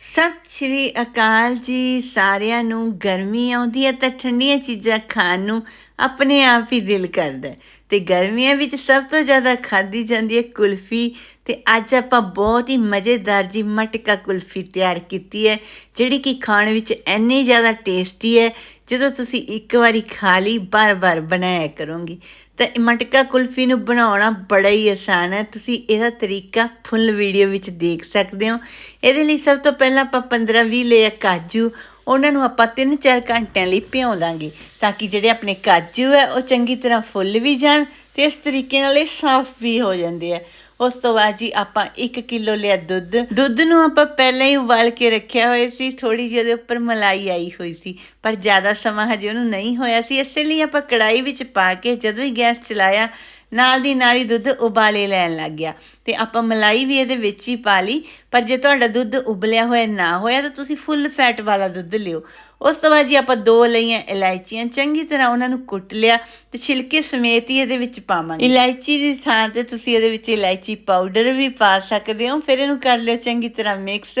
ਸਤਿ ਸ਼੍ਰੀ ਅਕਾਲ ਜੀ। ਸਾਰਿਆਂ ਨੂੰ ਗਰਮੀ ਆਉਂਦੀ ਹੈ ਤਾਂ ਠੰਡੀਆਂ ਚੀਜ਼ਾਂ ਖਾਣ ਨੂੰ ਆਪਣੇ ਆਪ ਹੀ ਦਿਲ ਕਰਦਾ ਤੇ ਗਰਮੀਆਂ ਵਿੱਚ ਸਭ ਤੋਂ ਜ਼ਿਆਦਾ ਖਾਧੀ ਜਾਂਦੀ ਹੈ ਕੁਲਫੀ ਤੇ ਅੱਜ ਆਪਾਂ ਬਹੁਤ ਹੀ ਮਜ਼ੇਦਾਰ ਜੀ ਮਟਕਾ ਕੁਲਫੀ ਤਿਆਰ ਕੀਤੀ ਹੈ, ਜਿਹੜੀ ਕਿ ਖਾਣ ਵਿੱਚ ਇੰਨੀ ਜ਼ਿਆਦਾ ਟੇਸਟੀ ਹੈ, ਜਦੋਂ ਤੁਸੀਂ ਇੱਕ ਵਾਰੀ ਖਾ ਲਈ, ਬਾਰ-ਬਾਰ ਬਣਾਇਆ ਕਰੋਗੇ। ਤਾਂ ਇਹ ਮਟਕਾ ਕੁਲਫੀ ਨੂੰ ਬਣਾਉਣਾ ਬੜਾ ਹੀ ਆਸਾਨ ਹੈ, ਤੁਸੀਂ ਇਹਦਾ ਤਰੀਕਾ ਫੁੱਲ ਵੀਡੀਓ ਵਿੱਚ ਦੇਖ ਸਕਦੇ ਹੋ। ਇਹਦੇ ਲਈ ਸਭ ਤੋਂ ਪਹਿਲਾਂ ਆਪਾਂ 15-20 ਲਿਆ ਕਾਜੂ ਉਹਨਾਂ ਨੂੰ ਆਪਾਂ 3-4 ਘੰਟਿਆਂ ਲਈ ਭਿਉਂ ਦਾਂਗੇ ਤਾਂ ਕਿ ਜਿਹੜੇ ਆਪਣੇ ਕਾਜੂ ਹੈ, ਉਹ ਚੰਗੀ ਤਰ੍ਹਾਂ ਫੁੱਲ ਵੀ ਜਾਣ ਤੇ ਇਸ ਤਰੀਕੇ ਨਾਲ ਇਹ ਸਾਫ਼ ਵੀ ਹੋ ਜਾਂਦੇ ਆ। ਉਸ ਤੋਂ ਬਾਅਦ ਜੀ ਆਪਾਂ 1 ਕਿਲੋ ਲਿਆ ਦੁੱਧ। ਦੁੱਧ ਨੂੰ ਆਪਾਂ ਪਹਿਲਾਂ ਹੀ ਉਬਾਲ ਕੇ ਰੱਖਿਆ ਹੋਇਆ ਸੀ ਥੋੜੀ ਜਿਹੀ ਉਹਦੇ ਉੱਪਰ ਮਲਾਈ ਆਈ ਹੋਈ ਸੀ, ਪਰ ਜ਼ਿਆਦਾ ਸਮਾਂ ਹਜੇ ਉਹਨੂੰ ਨਹੀਂ ਹੋਇਆ ਸੀ। ਇਸੇ ਲਈ ਆਪਾਂ ਕੜਾਈ ਵਿੱਚ ਪਾ ਕੇ ਜਦੋਂ ਹੀ ਗੈਸ ਚਲਾਇਆ ਨਾਲ ਦੀ ਨਾਲ ਹੀ ਦੁੱਧ ਉਬਾਲੇ ਲੈਣ ਲੱਗ ਗਿਆ। ਤੇ ਆਪਾਂ ਮਲਾਈ ਵੀ ਇਹਦੇ ਵਿੱਚ ਹੀ ਪਾ ਲਈ, ਪਰ ਜੇ ਤੁਹਾਡਾ ਦੁੱਧ ਉਬਲਿਆ ਹੋਇਆ ਨਾ ਹੋਇਆ, ਤਾਂ ਤੁਸੀਂ ਫੁੱਲ ਫੈਟ ਵਾਲਾ ਦੁੱਧ ਲਿਓ। ਉਸ ਤੋਂ ਬਾਅਦ ਜੀ ਆਪਾਂ ਦੋ ਲਈਆਂ ਇਲਾਇਚੀਆਂ, ਚੰਗੀ ਤਰ੍ਹਾਂ ਉਹਨਾਂ ਨੂੰ ਕੁੱਟ ਲਿਆ ਤੇ ਛਿਲਕੇ ਸਮੇਤ ਹੀ ਇਹਦੇ ਵਿੱਚ ਪਾਵਾਂਗੇ। ਇਲਾਇਚੀ ਦੀ ਥਾਂ ਤੇ ਤੁਸੀਂ ਇਹਦੇ ਵਿੱਚ ਇਲਾਇਚੀ ਪਾਊਡਰ ਵੀ ਪਾ ਸਕਦੇ ਹੋ। ਫਿਰ ਇਹਨੂੰ ਕਰ ਲਿਓ ਚੰਗੀ ਤਰ੍ਹਾਂ ਮਿਕਸ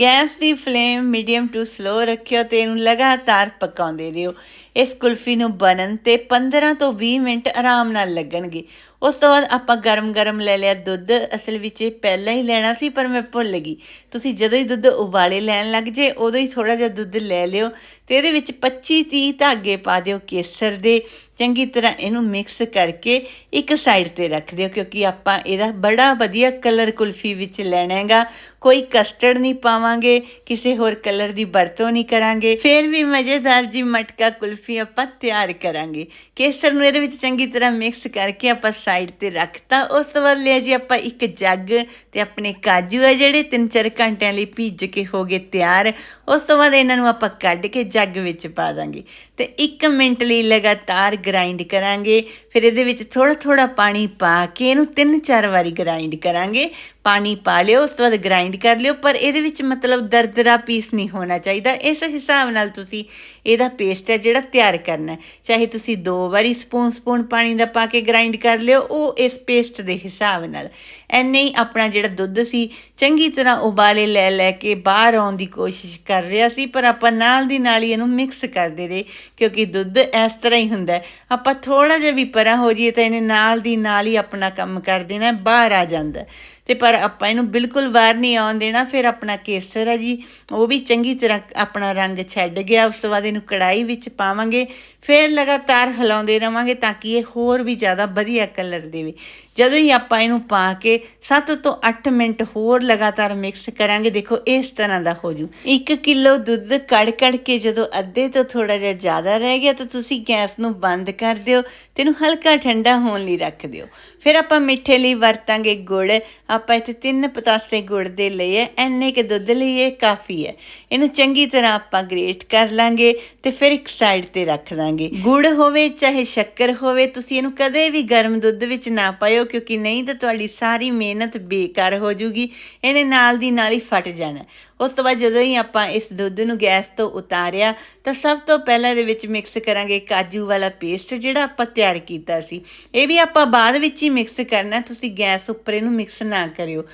ਗੈਸ ਦੀ ਫਲੇਮ ਮੀਡੀਅਮ ਟੂ ਸਲੋ ਰੱਖਿਓ ਤੇ ਇਹਨੂੰ ਲਗਾਤਾਰ ਪਕਾਉਂਦੇ ਰਹੋ। ਇਸ ਕੁਲਫੀ ਨੂੰ ਬਣਨ ਤੇ 15 ਤੋਂ 20 ਮਿੰਟ ਆਰਾਮ ਨਾਲ ਲੱਗਣਗੇ। ਉਸ ਤੋਂ ਬਾਅਦ ਆਪਾਂ ਗਰਮ-ਗਰਮ ਲੈ ਲਿਆ ਦੁੱਧ। ਅਸਲ ਵਿੱਚ ਇਹ ਪਹਿਲਾਂ ਹੀ ਲੈਣਾ ਸੀ, ਪਰ ਮੈਂ ਭੁੱਲ ਗਈ। ਤੁਸੀਂ ਜਦੋਂ ਹੀ ਦੁੱਧ ਉਬਾਲੇ ਲੈਣ ਲੱਗ ਜੇ, ਉਦੋਂ ਹੀ ਥੋੜਾ ਜਿਹਾ ਦੁੱਧ ਲੈ ਲਿਓ ਤੇ ਇਹਦੇ ਵਿੱਚ 25-30 ਧਾਗੇ ਪਾ ਦਿਓ ਕੇਸਰ ਦੇ। ਚੰਗੀ ਤਰ੍ਹਾਂ ਇਹਨੂੰ ਮਿਕਸ ਕਰਕੇ ਇੱਕ ਸਾਈਡ ਤੇ ਰੱਖ ਦਿਓ, ਕਿਉਂਕਿ ਆਪਾਂ ਇਹਦਾ ਬੜਾ ਵਧੀਆ ਕਲਰ ਕੁਲਫੀ ਵਿੱਚ ਲੈਣਾ ਹੈਗਾ। ਕੋਈ ਕਸਟਰਡ ਨਹੀਂ ਪਾਵਾਂਗੇ, ਕਿਸੇ ਹੋਰ ਕਲਰ ਦੀ ਵਰਤੋਂ ਨਹੀਂ ਕਰਾਂਗੇ। ਫਿਰ ਵੀ ਮਜ਼ੇਦਾਰ ਜੀ ਮਟਕਾ ਕੁਲਫੀ ਆਪਾਂ ਤਿਆਰ ਕਰਾਂਗੇ। ਕੇਸਰ ਨੂੰ ਇਹਦੇ ਵਿੱਚ ਚੰਗੀ ਤਰ੍ਹਾਂ ਮਿਕਸ ਕਰਕੇ ਆਪਾਂ ਸਾਈਡ ਤੇ ਰੱਖਤਾ। ਉਸ ਤੋਂ ਬਾਅਦ ਲਿਆ ਜੀ ਆਪਾਂ ਇੱਕ ਜੱਗ ਤੇ ਆਪਣੇ ਕਾਜੂ ਹੈ ਜਿਹੜੇ 3-4 ਘੰਟਿਆਂ ਲਈ ਭਿੱਜ ਕੇ ਹੋ ਗਏ ਤਿਆਰ। ਉਸ ਤੋਂ ਬਾਅਦ ਇਹਨਾਂ ਨੂੰ ਆਪਾਂ ਕੱਢ ਕੇ ਜੱਗ ਵਿੱਚ ਪਾ ਦਾਂਗੇ। ਤੇ 1 ਮਿੰਟ ਲਈ ਲਗਾਤਾਰ ਗ੍ਰਾਈਂਡ ਕਰਾਂਗੇ। ਫਿਰ ਇਹਦੇ ਵਿੱਚ ਥੋੜਾ ਥੋੜਾ ਪਾਣੀ ਪਾ ਕੇ ਇਹਨੂੰ 3-4 ਵਾਰੀ ਗ੍ਰਾਈਂਡ ਕਰਾਂਗੇ। ਪਾਣੀ ਪਾ ਲਿਓ, ਉਸ ਤੋਂ ਬਾਅਦ ਗ੍ਰਾਈਂਡ ਕਰ ਲਿਓ। ਪਰ ਇਹਦੇ ਵਿੱਚ ਮਤਲਬ ਦਰਦਰਾ ਪੀਸ ਨਹੀਂ ਹੋਣਾ ਚਾਹੀਦਾ। ਇਸ ਹਿਸਾਬ ਨਾਲ ਤੁਸੀਂ ਇਹਦਾ ਪੇਸਟ ਹੈ ਜਿਹੜਾ ਤਿਆਰ ਕਰਨਾ ਚਾਹੇ ਤੁਸੀਂ ਦੋ ਵਾਰੀ ਸਪੂਨ ਸਪੂਨ ਪਾਣੀ ਦਾ ਪਾ ਕੇ ਗ੍ਰਾਈਂਡ ਕਰ ਲਿਓ, ਉਹ ਇਸ ਪੇਸਟ ਦੇ ਹਿਸਾਬ ਨਾਲ। ਐਨੇ ਹੀ ਆਪਣਾ ਜਿਹੜਾ ਦੁੱਧ ਸੀ, ਚੰਗੀ ਤਰ੍ਹਾਂ ਉਬਾਲੇ ਲੈ ਲੈ ਕੇ ਬਾਹਰ ਆਉਣ ਦੀ ਕੋਸ਼ਿਸ਼ ਕਰ ਰਿਹਾ ਸੀ। ਪਰ ਆਪਾਂ ਨਾਲ ਦੀ ਨਾਲ ਹੀ ਇਹਨੂੰ ਮਿਕਸ ਕਰਦੇ ਰਹੇ, ਕਿਉਂਕਿ ਦੁੱਧ ਇਸ ਤਰ੍ਹਾਂ ਹੀ ਹੁੰਦਾ ਆਪਾਂ ਥੋੜਾ ਜਿਹਾ ਵੀ ਪਰਾਂ ਹੋ ਜਾਈਏ ਤਾਂ ਇਹਨੇ ਨਾਲ ਦੀ ਨਾਲ ਹੀ ਆਪਣਾ ਕੰਮ ਕਰ ਦੇਣਾ, ਬਾਹਰ ਆ ਜਾਂਦਾ। ਤੇ ਪਰ ਆਪਾਂ ਇਹਨੂੰ ਬਿਲਕੁਲ ਬਾਹਰ ਨਹੀਂ ਆਉਣ ਦੇਣਾ, ਫਿਰ ਆਪਣਾ ਕੇਸਰ ਆ ਜੀ। ਉਹ ਵੀ ਚੰਗੀ ਤਰ੍ਹਾਂ ਆਪਣਾ ਰੰਗ ਛੱਡ ਗਿਆ, ਉਸ ਤੋਂ ਬਾਅਦ ਇਹਨੂੰ ਕੜਾਈ ਵਿੱਚ ਪਾਵਾਂਗੇ। ਫਿਰ ਲਗਾਤਾਰ ਹਿਲਾਉਂਦੇ ਰਵਾਂਗੇ ਤਾਂ ਕਿ ਇਹ ਹੋਰ ਵੀ ਜ਼ਿਆਦਾ ਵਧੀਆ ਕਲਰ ਦੇਵੇ। ਜਦੋਂ ਹੀ ਆਪਾਂ ਇਹਨੂੰ ਪਾ ਕੇ 7 ਤੋਂ 8 ਮਿੰਟ ਹੋਰ ਲਗਾਤਾਰ ਮਿਕਸ ਕਰਾਂਗੇ, ਦੇਖੋ ਇਸ ਤਰ੍ਹਾਂ ਦਾ ਹੋ ਜੂ। 1 ਕਿਲੋ ਦੁੱਧ ਕੜ ਕੜ ਕੇ ਜਦੋਂ ਅੱਧੇ ਤੋਂ ਥੋੜਾ ਜਿਹਾ ਜ਼ਿਆਦਾ ਰਹਿ ਗਿਆ, ਤਾਂ ਤੁਸੀਂ ਗੈਸ ਨੂੰ ਬੰਦ ਕਰ ਦਿਓ ਤੇ ਇਹਨੂੰ ਹਲਕਾ ਠੰਡਾ ਹੋਣ ਲਈ ਰੱਖ ਦਿਓ। ਫਿਰ ਆਪਾਂ ਮਿੱਠੇ ਲਈ ਵਰਤਾਂਗੇ ਗੁੜ ਆਪਾਂ ਇੱਥੇ ਤਿੰਨ ਪਤਾਸੇ ਗੁੜ ਦੇ ਲਈ ਹੈ ਐਨੇ ਕੇ ਦੁੱਧ ਲਈ ਇਹ ਕਾਫੀ ਹੈ ਇਹਨੂੰ ਚੰਗੀ ਤਰ੍ਹਾਂ ਆਪਾਂ ਗ੍ਰੇਟ ਕਰ ਲਾਂਗੇ ਤੇ ਫਿਰ ਇੱਕ ਸਾਈਡ ਤੇ ਰੱਖ ਦਾਂਗੇ ਗੁੜ ਹੋਵੇ, ਚਾਹੇ ਸ਼ੱਕਰ ਹੋਵੇ, ਤੁਸੀਂ ਇਹਨੂੰ ਕਦੇ ਵੀ ਗਰਮ ਦੁੱਧ ਵਿੱਚ ਨਾ ਪਾਇਓ, ਕਿਉਂਕਿ ਨਹੀਂ ਤਾਂ ਤੁਹਾਡੀ ਸਾਰੀ ਮਿਹਨਤ ਬੇਕਾਰ ਹੋ ਜੂਗੀ। ਇਹਨੇ ਨਾਲ ਦੀ ਨਾਲ ਹੀ ਫਟ ਜਾਣਾ। ਉਸ ਤੋਂ ਬਾਅਦ ਜਦੋਂ ਹੀ ਆਪਾਂ ਇਸ ਦੁੱਧ ਨੂੰ ਗੈਸ ਤੋਂ ਉਤਾਰਿਆ, ਤਾਂ ਸਭ ਤੋਂ ਪਹਿਲਾਂ ਇਹਦੇ ਵਿੱਚ ਮਿਕਸ ਕਰਾਂਗੇ ਕਾਜੂ ਵਾਲਾ ਪੇਸਟ ਜਿਹੜਾ ਆਪਾਂ ਤਿਆਰ ਕੀਤਾ ਸੀ। ਇਹ ਵੀ ਆਪਾਂ ਬਾਅਦ ਵਿੱਚ ਹੀ ਮਿਕਸ ਕਰਨਾ, ਤੁਸੀਂ ਗੈਸ ਉੱਪਰ ਇਹਨੂੰ ਮਿਕਸ ਨਾ ਕਰਿਓ।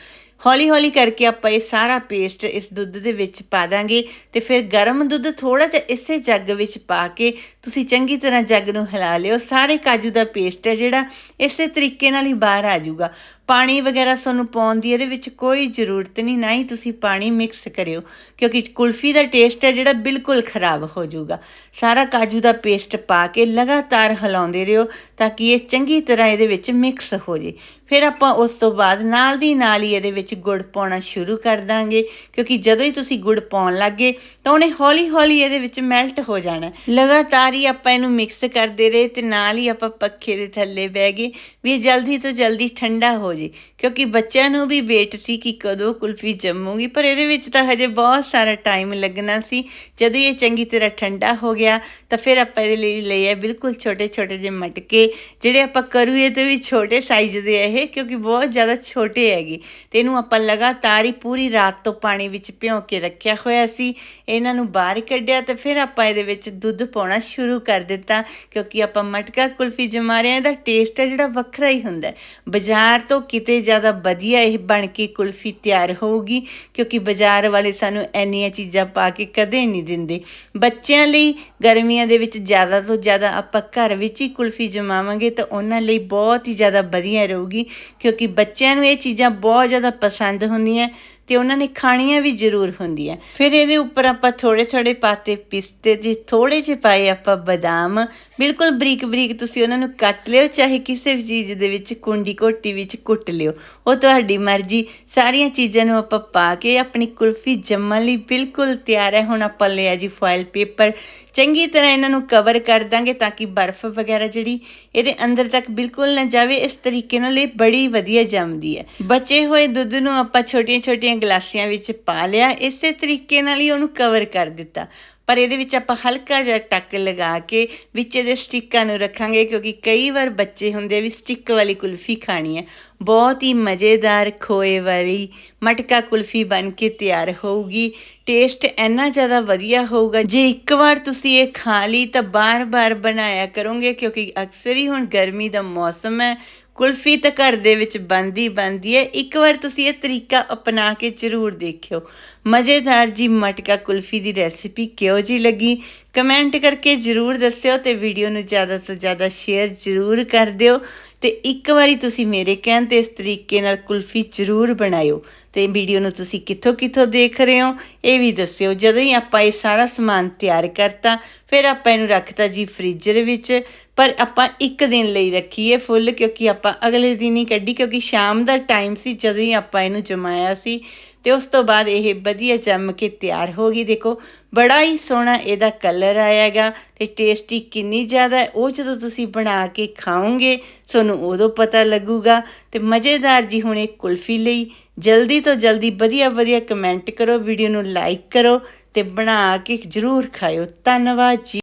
ਹੌਲੀ ਹੌਲੀ ਕਰਕੇ ਆਪਾਂ ਇਹ ਸਾਰਾ ਪੇਸਟ ਇਸ ਦੁੱਧ ਦੇ ਵਿੱਚ ਪਾ ਦਾਂਗੇ ਤੇ ਫਿਰ ਗਰਮ ਦੁੱਧ ਥੋੜਾ ਜਿਹਾ ਇਸੇ ਜੱਗ ਵਿੱਚ ਪਾ ਕੇ ਤੁਸੀਂ ਚੰਗੀ ਤਰ੍ਹਾਂ ਜੱਗ ਨੂੰ ਹਿਲਾ ਲਿਓ। ਸਾਰੇ ਕਾਜੂ ਦਾ ਪੇਸਟ ਹੈ ਜਿਹੜਾ ਇਸੇ ਤਰੀਕੇ ਨਾਲ ਹੀ ਬਾਹਰ ਆ ਜਾਊਗਾ। ਪਾਣੀ ਵਗੈਰਾ ਤੁਹਾਨੂੰ ਪਾਉਣ ਦੀ ਇਹਦੇ ਵਿੱਚ ਕੋਈ ਜ਼ਰੂਰਤ ਨਹੀਂ, ਨਾ ਹੀ ਤੁਸੀਂ ਪਾਣੀ ਮਿਕਸ ਕਰਿਓ, ਕਿਉਂਕਿ ਕੁਲਫੀ ਦਾ ਟੇਸਟ ਹੈ ਜਿਹੜਾ ਬਿਲਕੁਲ ਖਰਾਬ ਹੋ ਜਾਊਗਾ। ਸਾਰਾ ਕਾਜੂ ਦਾ ਪੇਸਟ ਪਾ ਕੇ ਲਗਾਤਾਰ ਹਿਲਾਉਂਦੇ ਰਹੋ ਤਾਂ ਕਿ ਇਹ ਚੰਗੀ ਤਰ੍ਹਾਂ ਇਹਦੇ ਵਿੱਚ ਮਿਕਸ ਹੋ ਜੇ। ਫਿਰ ਆਪਾਂ ਉਸ ਤੋਂ ਬਾਅਦ ਨਾਲ ਦੀ ਨਾਲ ਹੀ ਇਹਦੇ ਵਿੱਚ ਗੁੜ ਪਾਉਣਾ ਸ਼ੁਰੂ ਕਰ ਦਾਂਗੇ, ਕਿਉਂਕਿ ਜਦੋਂ ਹੀ ਤੁਸੀਂ ਗੁੜ ਪਾਉਣ ਲੱਗੇ ਤਾਂ ਉਹਨੇ ਹੌਲੀ ਹੌਲੀ ਇਹਦੇ ਵਿੱਚ ਮੈਲਟ ਹੋ ਜਾਣਾ। ਲਗਾਤਾਰ ਹੀ ਆਪਾਂ ਇਹਨੂੰ ਮਿਕਸ ਕਰਦੇ ਰਹੇ ਤੇ ਨਾਲ ਹੀ ਆਪਾਂ ਪੱਖੇ ਦੇ ਥੱਲੇ ਬਹਿ ਗਏ। ਵੀ ਇਹ ਜਲਦੀ ਤੋਂ ਜਲਦੀ ਠੰਡਾ ਹੋ ਜੀ, ਕਿਉਂਕਿ ਬੱਚਿਆਂ ਨੂੰ ਵੀ ਵੇਟ ਸੀ ਕਿ ਕਦੋਂ ਕੁਲਫੀ ਜੰਮੂਗੀ, ਪਰ ਇਹਦੇ ਵਿੱਚ ਤਾਂ ਹਜੇ ਬਹੁਤ ਸਾਰਾ ਟਾਈਮ ਲੱਗਣਾ ਸੀ। ਜਦੋਂ ਇਹ ਚੰਗੀ ਤਰ੍ਹਾਂ ਠੰਡਾ ਹੋ ਗਿਆ, ਤਾਂ ਫਿਰ ਆਪਾਂ ਇਹਦੇ ਲਈ ਲਏ ਆ ਬਿਲਕੁਲ ਛੋਟੇ ਛੋਟੇ ਜਿਹੇ ਮਟਕੇ, ਜਿਹੜੇ ਆਪਾਂ ਕਰੂਏ ਤੇ ਵੀ ਛੋਟੇ ਸਾਈਜ਼ ਦੇ ਇਹ, ਕਿਉਂਕਿ ਬਹੁਤ ਜ਼ਿਆਦਾ ਛੋਟੇ ਹੈਗੇ। ਤੇ ਇਹਨੂੰ ਆਪਾਂ ਲਗਾਤਾਰ ਹੀ ਪੂਰੀ ਰਾਤ ਤੋਂ ਪਾਣੀ ਵਿੱਚ ਭਿਓ ਕੇ ਰੱਖਿਆ ਹੋਇਆ ਸੀ। ਇਹਨਾਂ ਨੂੰ ਬਾਹਰ ਕੱਢਿਆ ਤੇ ਫਿਰ ਆਪਾਂ ਇਹਦੇ ਵਿੱਚ ਦੁੱਧ ਪਾਉਣਾ ਸ਼ੁਰੂ ਕਰ ਦਿੱਤਾ, ਕਿਉਂਕਿ ਆਪਾਂ ਮਟਕਾ ਕੁਲਫੀ ਜਮਾ ਰਹੇ ਹਾਂ, ਇਹਦਾ ਟੇਸਟ ਹੈ ਜਿਹੜਾ ਵੱਖਰਾ ਹੀ ਹੁੰਦਾ। ਬਾਜ਼ਾਰ ਤੋਂ ਕਿਤੇ ਜ਼ਿਆਦਾ ਵਧੀਆ ਇਹ ਬਣ ਕੇ ਕੁਲਫੀ ਤਿਆਰ ਹੋਊਗੀ, ਕਿਉਂਕਿ ਬਾਜ਼ਾਰ ਵਾਲੇ ਸਾਨੂੰ ਇੰਨੀਆਂ ਚੀਜ਼ਾਂ ਪਾ ਕੇ ਕਦੇ ਨਹੀਂ ਦਿੰਦੇ। ਬੱਚਿਆਂ ਲਈ ਗਰਮੀਆਂ ਦੇ ਵਿੱਚ ਜ਼ਿਆਦਾ ਤੋਂ ਜ਼ਿਆਦਾ ਆਪਾਂ ਘਰ ਵਿੱਚ ਹੀ ਕੁਲਫੀ ਜਮਾਵਾਂਗੇ ਤਾਂ ਉਹਨਾਂ ਲਈ ਬਹੁਤ ਹੀ ਜ਼ਿਆਦਾ ਵਧੀਆ ਰਹੂਗੀ, ਕਿਉਂਕਿ ਬੱਚਿਆਂ ਨੂੰ ਇਹ ਚੀਜ਼ਾਂ ਬਹੁਤ ਜ਼ਿਆਦਾ ਪਸੰਦ ਹੁੰਦੀਆਂ। ਤੇ ਉਹਨਾਂ ਨੇ ਖਾਣੀਆਂ ਵੀ ਜ਼ਰੂਰ ਹੁੰਦੀਆਂ। ਫਿਰ ਇਹਦੇ ਉੱਪਰ ਆਪਾਂ ਥੋੜੇ ਥੋੜੇ ਪਾਤੇ ਪਿਸਤੇ ਜੀ ਥੋੜੇ ਜਿਹੇ ਪਾਏ ਆਪਾਂ ਬਦਾਮ। ਬਿਲਕੁਲ ਬਰੀਕ ਬਰੀਕ ਤੁਸੀਂ ਉਹਨਾਂ ਨੂੰ ਕੱਟ ਲਿਓ, ਚਾਹੇ ਕਿਸੇ ਵੀ ਚੀਜ਼ ਦੇ ਵਿੱਚ ਕੁੰਡੀ ਘੋਟੀ ਵਿੱਚ ਕੁੱਟ ਲਿਓ। ਉਹ ਤੁਹਾਡੀ ਮਰਜ਼ੀ। ਸਾਰੀਆਂ ਚੀਜ਼ਾਂ ਨੂੰ ਆਪਾਂ ਪਾ ਕੇ ਆਪਣੀ ਕੁਲਫੀ ਜੰਮਣ ਲਈ ਬਿਲਕੁਲ ਤਿਆਰ ਹੈ। ਹੁਣ ਆਪਾਂ ਲਿਆ ਜੀ ਫਾਇਲ ਪੇਪਰ। ਚੰਗੀ ਤਰ੍ਹਾਂ ਇਹਨਾਂ ਨੂੰ ਕਵਰ ਕਰ ਦਾਂਗੇ ਤਾਂ ਕਿ ਬਰਫ਼ ਵਗੈਰਾ ਜਿਹੜੀ ਇਹਦੇ ਅੰਦਰ ਤੱਕ ਬਿਲਕੁਲ ਨਾ ਜਾਵੇ, ਇਸ ਤਰੀਕੇ ਨਾਲ ਇਹ ਬੜੀ ਵਧੀਆ ਜੰਮਦੀ ਹੈ। ਬਚੇ ਹੋਏ ਦੁੱਧ ਨੂੰ ਆਪਾਂ ਛੋਟੀਆਂ-ਛੋਟੀਆਂ ਗਲਾਸੀਆਂ ਵਿੱਚ ਪਾ ਲਿਆ, ਇਸੇ ਤਰੀਕੇ ਨਾਲ ਹੀ ਉਹਨੂੰ ਕਵਰ ਕਰ ਦਿੱਤਾ। ਪਰ ਇਹਦੇ ਵਿੱਚ ਆਪਾਂ ਹਲਕਾ ਜਿਹਾ ਟੱਕ ਲਗਾ ਕੇ ਵਿੱਚ ਇਹਦੇ ਸਟਿੱਕਾਂ ਨੂੰ ਰੱਖਾਂਗੇ, ਕਿਉਂਕਿ ਕਈ ਵਾਰ ਬੱਚੇ ਹੁੰਦੇ ਵੀ ਸਟਿੱਕ ਵਾਲੀ ਕੁਲਫੀ ਖਾਣੀ ਹੈ। ਬਹੁਤ ਹੀ ਮਜ਼ੇਦਾਰ ਖੋਏ ਵਾਲੀ ਮਟਕਾ ਕੁਲਫੀ ਬਣ ਕੇ ਤਿਆਰ ਹੋਊਗੀ। ਟੇਸਟ ਇੰਨਾ ਜ਼ਿਆਦਾ ਵਧੀਆ ਹੋਊਗਾ, ਜੇ ਇੱਕ ਵਾਰ ਤੁਸੀਂ ਇਹ ਖਾ ਲਈ ਤਾਂ ਬਾਰ-ਬਾਰ ਬਣਾਇਆ ਕਰੋਗੇ, ਕਿਉਂਕਿ ਅਕਸਰ ਹੀ ਹੁਣ ਗਰਮੀ ਦਾ ਮੌਸਮ ਹੈ ਕੁਲਫੀ ਤਾਂ ਘਰ ਦੇ ਵਿੱਚ ਬੰਦੀ ਬੰਦੀ ਹੈ। ਇੱਕ ਵਾਰ ਤੁਸੀਂ ਇਹ ਤਰੀਕਾ ਅਪਣਾ ਕੇ ਜ਼ਰੂਰ ਦੇਖਿਓ। ਮਜ਼ੇਦਾਰ ਜੀ ਮਟਕਾ ਕੁਲਫੀ ਦੀ ਰੈਸਿਪੀ ਕਿਹੋ ਜੀ ਲੱਗੀ? ਕਮੈਂਟ ਕਰਕੇ ਜ਼ਰੂਰ ਦੱਸਿਓ ਤੇ ਵੀਡੀਓ ਨੂੰ ਜ਼ਿਆਦਾ ਤੋਂ ਜ਼ਿਆਦਾ ਸ਼ੇਅਰ ਜ਼ਰੂਰ ਕਰ ਦਿਓ। ਤੇ ਇੱਕ ਵਾਰੀ ਤੁਸੀਂ ਮੇਰੇ ਕਹਿਣ ਤੇ ਇਸ ਤਰੀਕੇ ਨਾਲ ਕੁਲਫੀ ਜ਼ਰੂਰ ਬਣਾਇਓ। ਤੇ ਵੀਡੀਓ ਨੂੰ ਤੁਸੀਂ ਕਿੱਥੋਂ ਕਿੱਥੋਂ ਦੇਖ ਰਹੇ ਹੋ, ਇਹ ਵੀ ਦੱਸਿਓ। ਜਦੋਂ ਹੀ ਆਪਾਂ ਇਹ ਸਾਰਾ ਸਮਾਨ ਤਿਆਰ ਕਰਤਾ, ਫਿਰ ਆਪਾਂ ਇਹਨੂੰ ਰੱਖਤਾ ਜੀ ਫ੍ਰੀਜ਼ਰ ਵਿੱਚ। ਪਰ ਆਪਾਂ ਇੱਕ ਦਿਨ ਲਈ ਰੱਖੀਏ ਫੁੱਲ, ਕਿਉਂਕਿ ਆਪਾਂ ਅਗਲੇ ਦਿਨ ਹੀ ਕੱਢੀ, ਕਿਉਂਕਿ ਸ਼ਾਮ ਦਾ ਟਾਈਮ ਸੀ, ਜਦੋਂ ਹੀ ਆਪਾਂ ਇਹਨੂੰ ਜਮਾਇਆ ਸੀ। ਤੇ ਉਸ ਤੋਂ ਬਾਅਦ ਇਹ ਵਧੀਆ ਜੰਮ ਕੇ ਤਿਆਰ ਹੋ ਗਈ। ਦੇਖੋ, ਬੜਾ ਹੀ ਸੋਹਣਾ ਇਹਦਾ ਕਲਰ ਆਇਆਗਾ ਤੇ ਟੇਸਟੀ ਕਿੰਨੀ ਜ਼ਿਆਦਾ ਹੈ। ਉਹ ਜਦੋਂ ਤੁਸੀਂ ਬਣਾ ਕੇ ਖਾਓਗੇ, ਤੁਹਾਨੂੰ ਉਦੋਂ ਪਤਾ ਲੱਗੂਗਾ। ਤੇ ਮਜ਼ੇਦਾਰ ਜੀ ਹੁਣ ਇਹ ਕੁਲਫੀ ਲਈ। ਜਲਦੀ ਤੋਂ ਜਲਦੀ ਵਧੀਆ ਵਧੀਆ ਕਮੈਂਟ ਕਰੋ, ਵੀਡੀਓ ਨੂੰ ਲਾਈਕ ਕਰੋ ਤੇ ਬਣਾ ਕੇ ਜ਼ਰੂਰ ਖਾਇਓ। ਧੰਨਵਾਦ ਜੀ।